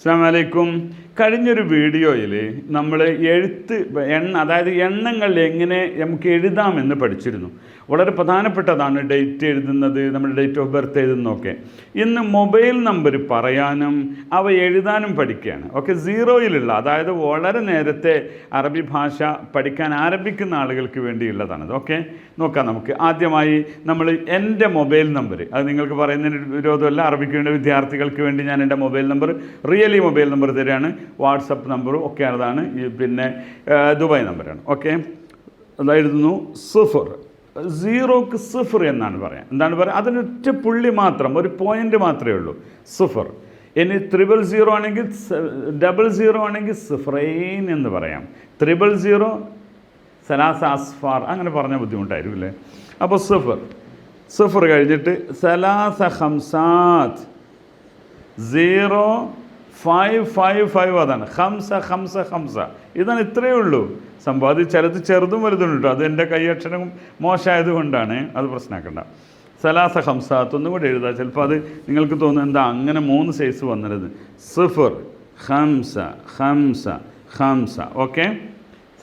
അസ്സാം വലൈക്കും കഴിഞ്ഞൊരു വീഡിയോയിൽ നമ്മൾ എഴുത്ത് എണ്ണ അതായത് എണ്ണങ്ങൾ എങ്ങനെ നമുക്ക് എഴുതാമെന്ന് പഠിച്ചിരുന്നു. വളരെ പ്രധാനപ്പെട്ടതാണ് ഡേറ്റ് എഴുതുന്നത് നമ്മുടെ ഡേറ്റ് ഓഫ് ബർത്ത് എഴുതുന്നതൊക്കെ. ഇന്ന് മൊബൈൽ നമ്പർ പറയാനും അവ എഴുതാനും പഠിക്കുകയാണ്. ഓക്കെ സീറോയിലുള്ള അതായത് വളരെ നേരത്തെ അറബി ഭാഷ പഠിക്കാൻ ആരംഭിക്കുന്ന ആളുകൾക്ക് വേണ്ടിയുള്ളതാണ് ഓക്കെ നോക്കാം നമുക്ക്. ആദ്യമായി നമ്മൾ എന്റെ മൊബൈൽ നമ്പർ അത് നിങ്ങൾക്ക് പറയുന്നതിന് വിരോധമല്ല അറബിക്ക് വേണ്ട വിദ്യാർത്ഥികൾക്ക് വേണ്ടി ഞാൻ എന്റെ mobile number really mobile number തരികയാണ് വാട്സപ്പ് നമ്പറും ഒക്കെ ഈ പിന്നെ ദുബായ് നമ്പറാണ് ഓക്കെ അതായിരുന്നു സിഫർ. സീറോക്ക് സിഫർ എന്നാണ് പറയാം. എന്താണ് പറയുക അതിനൊറ്റ പുള്ളി മാത്രം ഒരു പോയിന്റ് മാത്രമേ ഉള്ളൂ. സിഫർ. ഇനി ത്രിബിൾ സീറോ ആണെങ്കിൽ ഡബിൾ സീറോ ആണെങ്കിൽ സിഫ്രൈൻ എന്ന് പറയാം. ത്രിബിൾ സീറോ സലാസ അസ്ഫാർ അങ്ങനെ പറഞ്ഞാൽ ബുദ്ധിമുട്ടായിരിക്കും അല്ലേ? അപ്പോൾ സിഫർ. സിഫർ കഴിഞ്ഞിട്ട് സലാസ ഹംസാത്ത്. സീറോ ഫൈവ് ഫൈവ് ഫൈവ് അതാണ്. ഹംസ ഹംസ ഹംസ ഇതാണ് ഇത്രയേ ഉള്ളൂ. സംഭവം ചിലത് ചെറുതും വലുതും കേട്ടോ അത് എന്റെ കൈയക്ഷരം മോശമായത് കൊണ്ടാണ് അത് പ്രശ്നമാക്കണ്ട. സലാസ ഹംസാത്ത് ഒന്നും കൂടെ എഴുതാം. ചിലപ്പോൾ അത് നിങ്ങൾക്ക് തോന്നുന്നത് എന്താ അങ്ങനെ മൂന്ന് സൈസ് വന്നിരുന്നത്. സിഫർ ഹംസ ഹംസ ഹംസ ഓക്കെ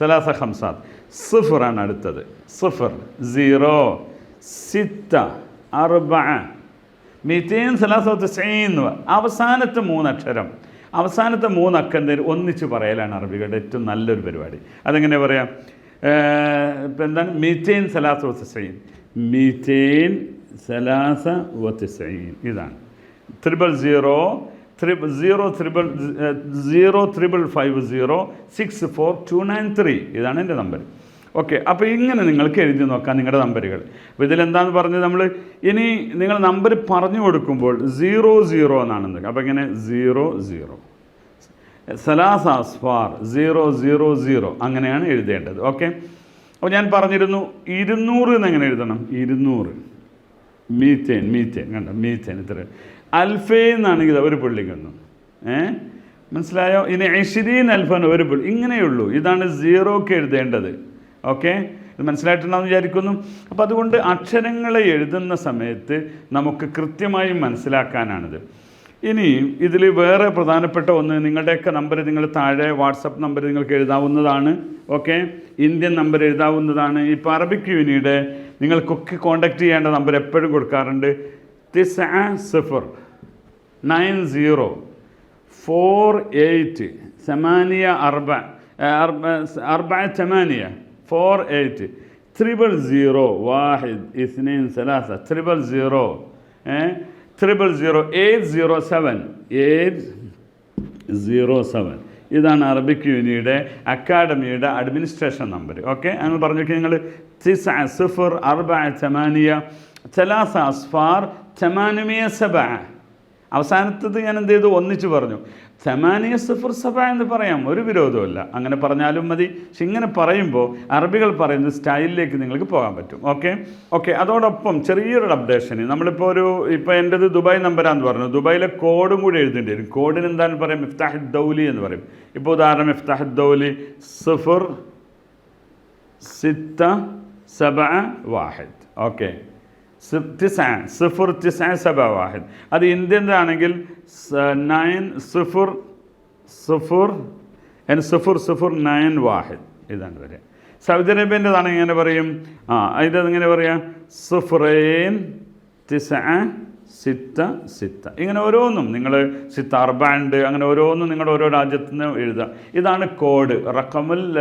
സലാസ ഹംസാത്ത് സിഫറാണ് അടുത്തത്. സിഫർ സീറോ സിത്ത അർബ മീറ്റേൻ സലാസത്ത് സൈൻ അവസാനത്തെ മൂന്നക്ഷരം. അവസാനത്തെ മൂന്നക്കം തരും ഒന്നിച്ച് പറയലാണ് അറബികളുടെ ഏറ്റവും നല്ലൊരു പരിപാടി. അതെങ്ങനെ പറയാം? ഇപ്പം എന്താണ്? മീറ്റേൻ സലാസ വസൈൻ മീറ്റേൻ സലാസ വസൈൻ ഇതാണ്. Triple zero triple zero triple zero triple five zero six four two nine three. ഇതാണ് എന്റെ നമ്പർ. ഓക്കെ അപ്പോൾ ഇങ്ങനെ നിങ്ങൾക്ക് എഴുതി നോക്കാം നിങ്ങളുടെ നമ്പറുകൾ. അപ്പോൾ ഇതിലെന്താണെന്ന് പറഞ്ഞത് നമ്മൾ ഇനി നിങ്ങൾ നമ്പർ പറഞ്ഞു കൊടുക്കുമ്പോൾ സീറോ സീറോ എന്നാണെന്ന് അപ്പോൾ ഇങ്ങനെ സീറോ സീറോ. സലാസ് അസ്ഫാർ സീറോ സീറോ സീറോ അങ്ങനെയാണ് എഴുതേണ്ടത്. ഓക്കെ അപ്പോൾ ഞാൻ പറഞ്ഞിരുന്നു ഇരുന്നൂറ് എന്ന് എങ്ങനെ എഴുതണം. ഇരുന്നൂറ്. മീത്തേൻ മീത്തേൻ കണ്ട? മീത്തേൻ ഇത്ര. അൽഫേ എന്നാണെങ്കിൽ ഒരു പുള്ളിക്കൊന്നും ഏ? മനസ്സിലായോ? ഇനി ഐഷിരീൻ അൽഫാൻ ഒരു പുള്ളി. ഇങ്ങനെയുള്ളൂ ഇതാണ് സീറോക്ക് എഴുതേണ്ടത്. ഓക്കെ ഇത് മനസ്സിലായിട്ടുണ്ടാവും വിചാരിക്കുന്നു അപ്പോൾ അതുകൊണ്ട് അക്ഷരങ്ങളെ എഴുതുന്ന സമയത്ത് നമുക്ക് കൃത്യമായി മനസ്സിലാക്കാനാണിത് ഇനി ഇതിൽ വേറെ പ്രധാനപ്പെട്ട ഒന്ന് നിങ്ങളുടെയൊക്കെ നമ്പർ നിങ്ങൾ താഴെ വാട്സപ്പ് നമ്പർ നിങ്ങൾക്ക് എഴുതാവുന്നതാണ് ഓക്കെ ഇന്ത്യൻ നമ്പർ എഴുതാവുന്നതാണ് ഇപ്പോൾ അറബിക് യൂണിയുടെ നിങ്ങൾക്കൊക്കെ കോൺടാക്റ്റ് ചെയ്യേണ്ട നമ്പർ എപ്പോഴും കൊടുക്കാറുണ്ട് തിസ് സിഫർ നയൻ സീറോ ഫോർ എയ്റ്റ് സെമാനിയ അർബ അർബ അർബ ചെമാനിയ ഫോർ എയ്റ്റ് ത്രിബിൾ സീറോ വാഹിദ് ഇസ്നീൻ സലാസ triple zero triple zero eight zero seven eight zero seven ഇതാണ് അറബിക് യൂണിയുടെ അക്കാഡമിയുടെ അഡ്മിനിസ്ട്രേഷൻ നമ്പർ ഓക്കെ അങ്ങനെ പറഞ്ഞു നിങ്ങൾ തിസ് സിഫർ അർബ ചമാനിയ ചലാസ അസ്ഫാർ ചമാനുമിയ സബ അവസാനത്തത് ഞാൻ എന്ത് ചെയ്തു? ഒന്നിച്ച് പറഞ്ഞു. ചമാനിയ സിഫർ സബ എന്ന് പറയാം. ഒരു വിരോധമല്ല അങ്ങനെ പറഞ്ഞാലും മതി. പക്ഷെ ഇങ്ങനെ പറയുമ്പോൾ അറബികൾ പറയുന്ന സ്റ്റൈലിലേക്ക് നിങ്ങൾക്ക് പോകാൻ പറ്റും. ഓക്കെ? ഓക്കെ അതോടൊപ്പം ചെറിയൊരു അപ്ഡേഷൻ നമ്മളിപ്പോൾ ഒരു ഇപ്പോൾ എന്റെത് ദുബായ് നമ്പരാന്ന് പറഞ്ഞു. ദുബായിലെ കോഡും കൂടി എഴുതേണ്ടി വരും. കോഡിന് എന്താണെന്ന് പറയാം? ഇഫ്താഹിദ് ദൗലി എന്ന് പറയും. ഇപ്പോൾ ഉദാഹരണം ഇഫ്താഹിദ് ദൗലി സിഫർ സിത്ത സബ വാഹിദ്. ഓക്കെ? സിഫർ തിസ സബ വാഹിദ് അത് ഇന്ത്യന്റെതാണെങ്കിൽ നയൻ സിഫുർ സിഫുർ എൻ സിഫുർ സിഫുർ നയൻ വാഹിദ്. ഇതാണ് വരെ. സൗദി അറേബ്യന്റെതാണെങ്കിൽ എങ്ങനെ പറയും. ആ ഇത് എങ്ങനെ പറയാം? സിഫുറേൻ തിസ സിത്ത സിത്ത. ഇങ്ങനെ ഓരോന്നും നിങ്ങൾ സിത്ത അർബാൻഡ് അങ്ങനെ ഓരോന്നും നിങ്ങൾ ഓരോ രാജ്യത്തു നിന്ന് എഴുതുക. ഇതാണ് കോഡ്. റക്കമുൽ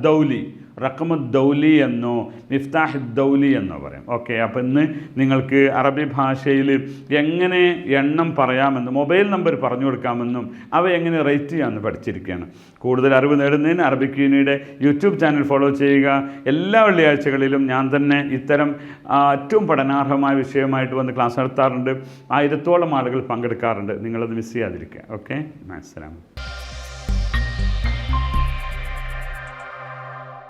ദൗലി. റക്കമു ദൗലി എന്നോ മിഫ്താഹ് ദൗലി എന്നോ പറയാം. ഓക്കെ അപ്പോൾ ഇന്ന് നിങ്ങൾക്ക് അറബി ഭാഷയിൽ എങ്ങനെ എണ്ണം പറയാമെന്നും മൊബൈൽ നമ്പർ പറഞ്ഞു കൊടുക്കാമെന്നും അവ എങ്ങനെ റേറ്റ് ചെയ്യാമെന്ന് പഠിച്ചിരിക്കുകയാണ്. കൂടുതൽ അറിവ് നേടുന്നതിന് അറബിക് യൂണിയുടെ യൂട്യൂബ് ചാനൽ ഫോളോ ചെയ്യുക. എല്ലാ വെള്ളിയാഴ്ചകളിലും ഞാൻ തന്നെ ഇത്തരം ഏറ്റവും പഠനാർഹമായ വിഷയമായിട്ട് വന്ന് ക്ലാസ് നടത്താറുണ്ട്. ആയിരത്തോളം ആളുകൾ പങ്കെടുക്കാറുണ്ട്. നിങ്ങളത് മിസ് ചെയ്യാതിരിക്കുക. ഓക്കെ മനസ്സിലാവും